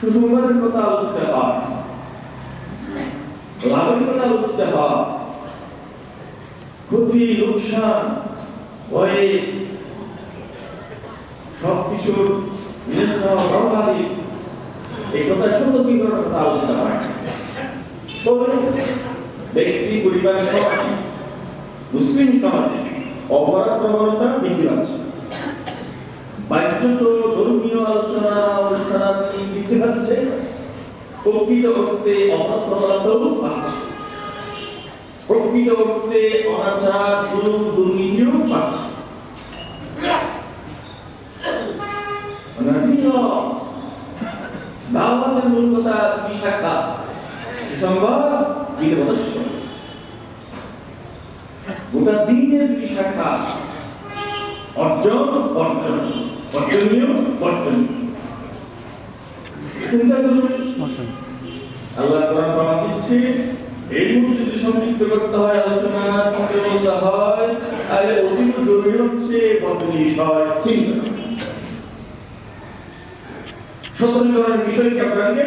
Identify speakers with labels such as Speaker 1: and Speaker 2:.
Speaker 1: সুসংবাদের কথা আলোচিত হয়। লাভের কথা হয়। ক্ষতি, লোকসান, ভয়ে সবকিছুর নিজস্ব এই কথা সতর্কীকরণের কথা আলোচনা হয়। ব্যক্তি, পরিবার সমাজে, মুসলিম সমাজে অপরাধ প্রবণতা বৃদ্ধি পাচ্ছে। বাহ্যত প্রকৃত অর্থে অপরাধ পাচ্ছে। প্রকৃত অর্থে অনাচার গোটা দিনের দুই শাখা অর্জন অর্জন অর্জনীয় অর্জনীয় এই মুহূর্তে করতে হয়, আলোচনা সঙ্গে হয়, তাহলে অতীত জরুরি হচ্ছে কত বিষয় চিন্তা সতর্কীকরণের বিষয়কে আপনাকে